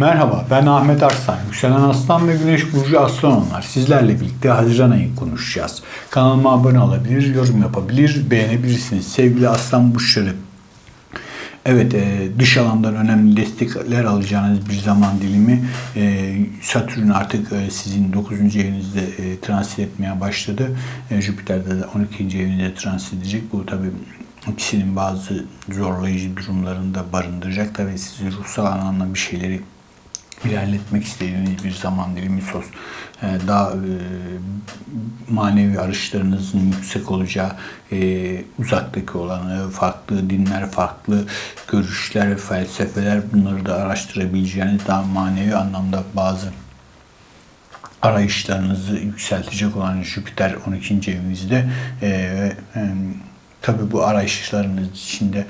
Merhaba, ben Ahmet Arslan. Yükselen Aslan ve Güneş Burcu Aslan onlar. Sizlerle birlikte Haziran ayı konuşacağız. Kanalıma abone olabilir, yorum yapabilir, beğenebilirsiniz. Sevgili Aslan Burçları, Evet, e, dış alandan önemli destekler alacağınız bir zaman dilimi. E, Satürn artık e, sizin 9. evinizde transit etmeye başladı. E, Jüpiter de 12. evinizde transit edecek. Bu tabii kişinin bazı zorlayıcı durumlarında barındıracak. Tabii sizi ruhsal anlamda bir şeyleri ilerletmek istediğiniz bir zaman dilimi söz. Ee, daha e, manevi arayışlarınızın yüksek olacağı, e, uzaktaki olanı, farklı dinler, farklı görüşler, felsefeler bunları da araştırabileceğiniz daha manevi anlamda bazı arayışlarınızı yükseltecek olan Jüpiter 12. evinizde e, e, Tabi bu arayışlarınız içinde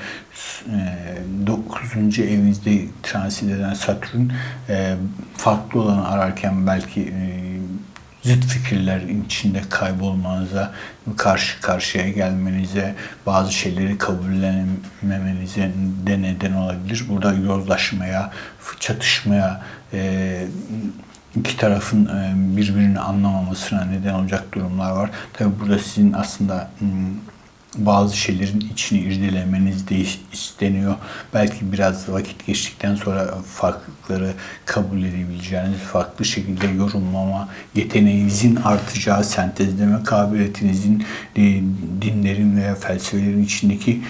e, 9. evinizde transit eden Satürn e, farklı olanı ararken belki e, zıt fikirler içinde kaybolmanıza, karşı karşıya gelmenize, bazı şeyleri kabullenememenize de neden olabilir. Burada yozlaşmaya, çatışmaya, e, iki tarafın e, birbirini anlamamasına neden olacak durumlar var. Tabi burada sizin aslında bazı şeylerin içini irdelemeniz de isteniyor. Belki biraz vakit geçtikten sonra farklılıkları kabul edebileceğiniz, farklı şekilde yorumlama yeteneğinizin artacağı, sentezleme kabiliyetinizin e, dinlerin veya felsefelerin içindeki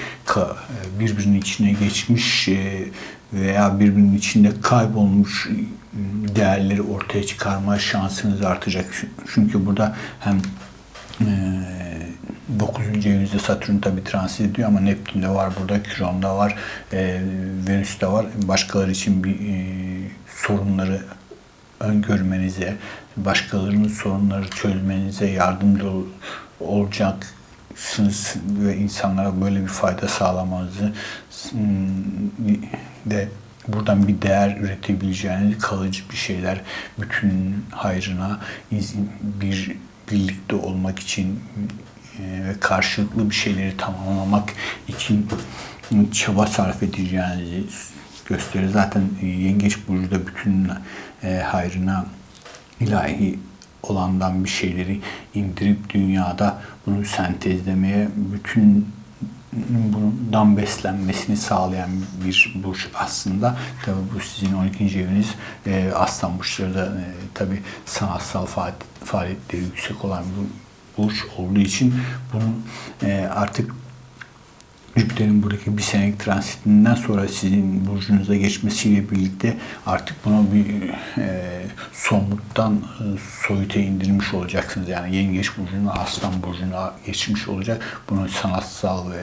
birbirinin içine geçmiş e, veya birbirinin içinde kaybolmuş değerleri ortaya çıkarma şansınız artacak. Çünkü burada hem 9. evinizde Satürn tabi transit ediyor ama Neptün'de var burada, Kiron'da var, e, Venüs'te var. Başkaları için bir e, sorunları öngörmenize, başkalarının sorunları çözmenize yardımcı ol, olacaksınız ve insanlara böyle bir fayda sağlamanızı de buradan bir değer üretebileceğiniz kalıcı bir şeyler bütün hayrına bir birlikte olmak için ve karşılıklı bir şeyleri tamamlamak için çaba sarf edeceğinizi gösterir. Zaten e, Yengeç Burcu da bütün e, hayrına ilahi olandan bir şeyleri indirip dünyada bunu sentezlemeye bütün bundan beslenmesini sağlayan bir burç aslında. Tabi bu sizin 12. eviniz e, Aslan burçları da e, tabi sanatsal faaliyetleri yüksek olan bir burç olduğu için bunun e, artık Jüpiter'in buradaki bir senelik transitinden sonra sizin burcunuza geçmesiyle birlikte artık bunu bir e, somuttan e, soyuta indirmiş olacaksınız. Yani yengeç burcuna, aslan burcuna geçmiş olacak. Bunu sanatsal ve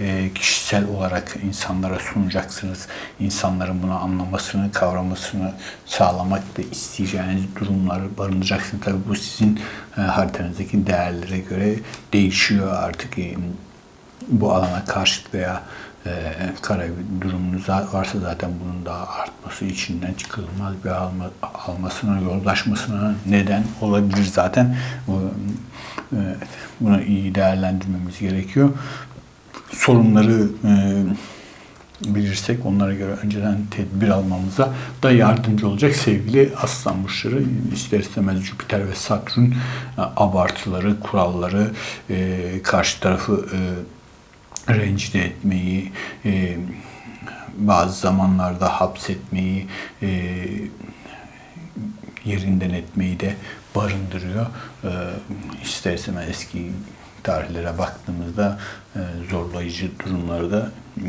e, kişisel olarak insanlara sunacaksınız. İnsanların bunu anlamasını, kavramasını sağlamak da isteyeceğiniz durumları barındıracaksınız. Tabii bu sizin e, haritanızdaki değerlere göre değişiyor artık. E, bu alana karşıt veya e, kara bir durumunuz varsa zaten bunun daha artması içinden çıkılmaz bir alma, almasına, yoldaşmasına neden olabilir zaten. Bu, e, bunu iyi değerlendirmemiz gerekiyor. Sorunları e, bilirsek onlara göre önceden tedbir almamıza da yardımcı olacak sevgili aslan burçları. İster istemez Jüpiter ve Satürn e, abartıları, kuralları, e, karşı tarafı e, rencide etmeyi, e, bazı zamanlarda hapsetmeyi, e, yerinden etmeyi de barındırıyor. E, ister eski tarihlere baktığımızda e, zorlayıcı durumları da e,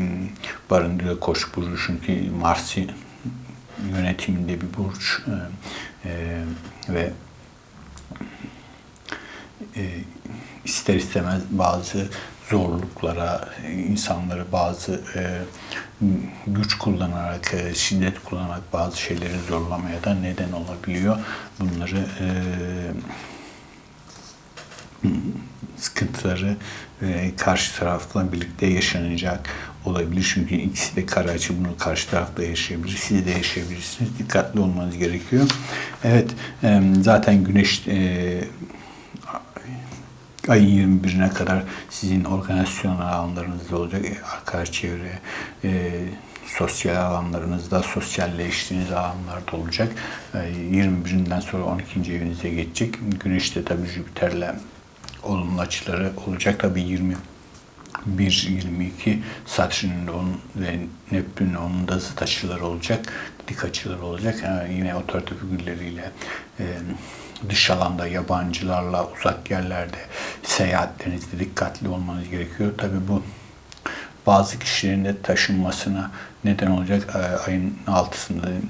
barındırıyor. Koç burcu çünkü Mars'ı yönetiminde bir burç e, e, ve e, ister istemez bazı zorluklara, insanları bazı e, güç kullanarak, e, şiddet kullanarak bazı şeyleri zorlamaya da neden olabiliyor. Bunları e, sıkıntıları e, karşı tarafla birlikte yaşanacak olabilir. Çünkü ikisi de kara açı bunu karşı tarafta yaşayabilir. Siz de yaşayabilirsiniz. Dikkatli olmanız gerekiyor. Evet, e, zaten güneş e, ayın 21'ine kadar sizin organizasyon alanlarınızda olacak. Arkadaş çevre, e, sosyal alanlarınızda, sosyalleştiğiniz alanlarda olacak. E, 21'inden sonra 12. evinize geçecek. Güneş de tabii Jüpiter'le olumlu açıları olacak. Tabii 20 1, 22 Satürn'ün ve Neptün'ün onun da zıt açıları olacak. Dik açıları olacak. Yani yine otorite figürleriyle e, dış alanda yabancılarla uzak yerlerde seyahatlerinizde dikkatli olmanız gerekiyor. Tabii bu bazı kişilerin de taşınmasına neden olacak. E, ayın 6'sında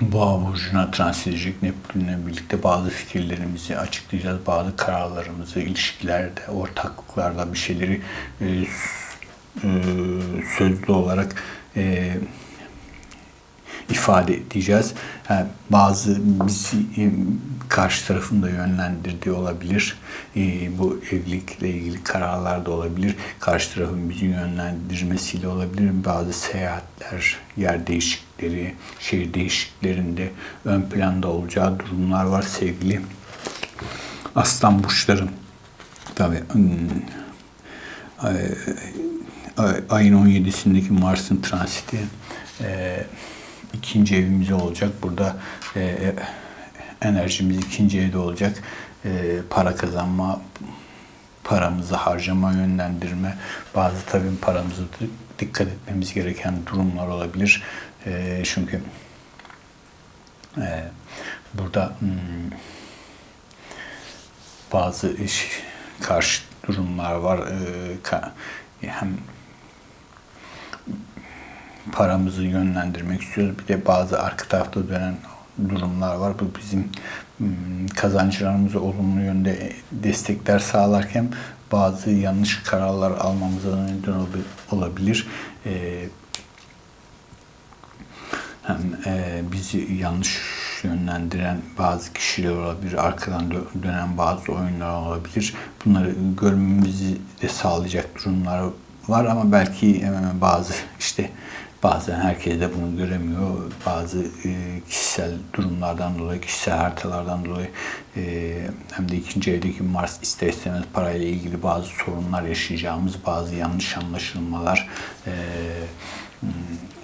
Boğa burcuna transit edecek Neptün'le birlikte bazı fikirlerimizi açıklayacağız. Bazı kararlarımızı, ilişkilerde, ortaklıklarda bir şeyleri e, e, sözlü olarak e, ifade edeceğiz. Yani bazı bizi e, karşı tarafın da yönlendirdiği olabilir. E, bu evlilikle ilgili kararlar da olabilir. Karşı tarafın bizi yönlendirmesiyle olabilir. Bazı seyahatler, yer değişiklikleri, şehir değişikliklerinde ön planda olacağı durumlar var sevgili aslan burçlarım. Tabii hmm, ayın 17'sindeki Mars'ın transiti e, ikinci evimiz olacak. Burada e, enerjimiz ikinci evde olacak. E, para kazanma, paramızı harcama, yönlendirme, bazı tabii paramızı dikkat etmemiz gereken durumlar olabilir. E, çünkü e, burada hmm, bazı iş karşı durumlar var. E, ka, hem paramızı yönlendirmek istiyoruz. Bir de bazı arka tarafta dönen durumlar var. Bu bizim hmm, kazançlarımızı olumlu yönde destekler sağlarken bazı yanlış kararlar almamıza neden olabilir. Ee, hem e, bizi yanlış yönlendiren bazı kişiler olabilir, arkadan dönen bazı oyunlar olabilir. Bunları görmemizi de sağlayacak durumlar var ama belki bazı işte Bazen herkes de bunu göremiyor. Bazı e, kişisel durumlardan dolayı, kişisel haritalardan dolayı e, hem de ikinci evdeki Mars ister istemez parayla ilgili bazı sorunlar yaşayacağımız, bazı yanlış anlaşılmalar, e,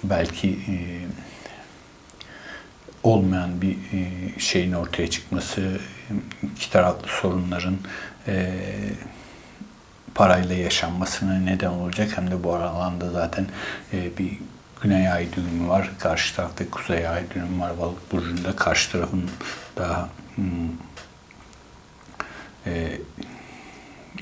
belki olmayan bir şeyin ortaya çıkması, iki taraflı sorunların parayla yaşanmasına neden olacak. Hem de bu alanda zaten bir Güney ay düğümü var. Karşı tarafta kuzey ay düğümü var. Balık burcunda karşı tarafın daha hmm, e,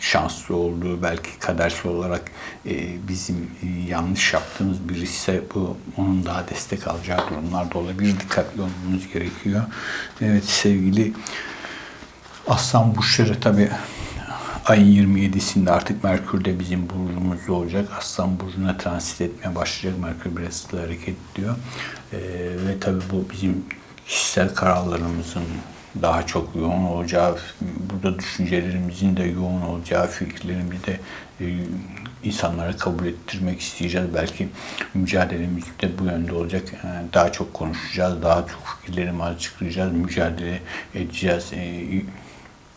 şanslı olduğu belki kadersel olarak e, bizim e, yanlış yaptığımız bir ise bu onun daha destek alacağı durumlar da olabilir. Dikkatli olmamız gerekiyor. Evet sevgili Aslan burçları tabi ayın 27'sinde artık Merkür de bizim burcumuzda olacak. Aslan burcuna transit etmeye başlayacak. Merkür biraz hızlı hareket ediyor. Ee, ve tabii bu bizim kişisel kararlarımızın daha çok yoğun olacağı, burada düşüncelerimizin de yoğun olacağı, fikirlerimizi de e, insanlara kabul ettirmek isteyeceğiz. Belki mücadelemiz de bu yönde olacak. Yani daha çok konuşacağız, daha çok fikirlerimizi açıklayacağız, mücadele edeceğiz.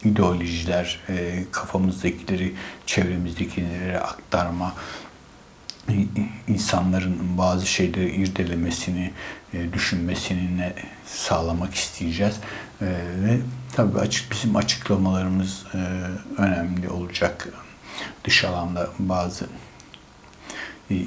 İdeolojiler, e, kafamızdakileri çevremizdekilere aktarma, insanların bazı şeyleri irdelemesini, e, düşünmesini sağlamak isteyeceğiz. E, ve tabii açık bizim açıklamalarımız e, önemli olacak. Dış alanda bazı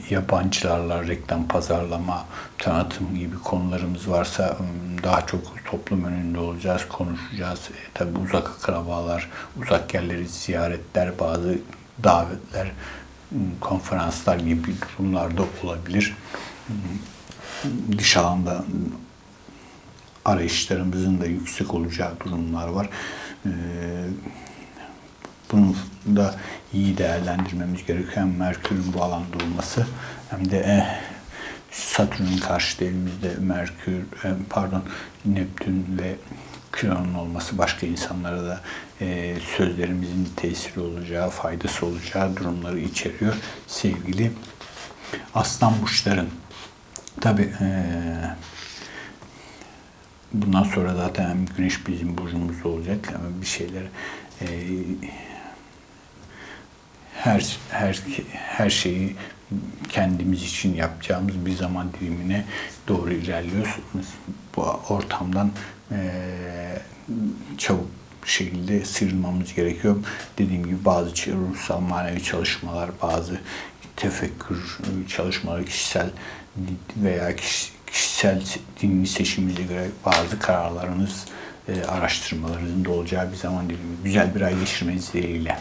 yabancılarla reklam, pazarlama, tanıtım gibi konularımız varsa daha çok toplum önünde olacağız, konuşacağız. E, tabii uzak akrabalar, uzak yerleri ziyaretler, bazı davetler, konferanslar gibi durumlarda olabilir. Dış alanda arayışlarımızın da yüksek olacağı durumlar var. Ee, bunu da iyi değerlendirmemiz gerekiyor. Hem Merkür'ün bu alanda olması hem de eh, Satürn'ün karşı elimizde Merkür, eh, pardon Neptün ve Kiron'un olması başka insanlara da e, sözlerimizin tesiri olacağı, faydası olacağı durumları içeriyor. Sevgili aslan burçların. Tabi e, bundan sonra zaten hem güneş bizim burcumuzda olacak ama bir şeyler e, her her her şeyi kendimiz için yapacağımız bir zaman dilimine doğru ilerliyoruz. Bu ortamdan eee, çabuk bir şekilde sıyrılmamız gerekiyor. Dediğim gibi bazı ruhsal manevi çalışmalar, bazı tefekkür çalışmaları, kişisel veya kişi- kişisel dini seçimimize göre bazı kararlarınız, e, araştırmalarınızın da olacağı bir zaman dilimi. Güzel bir ay geçirmeniz dileğiyle.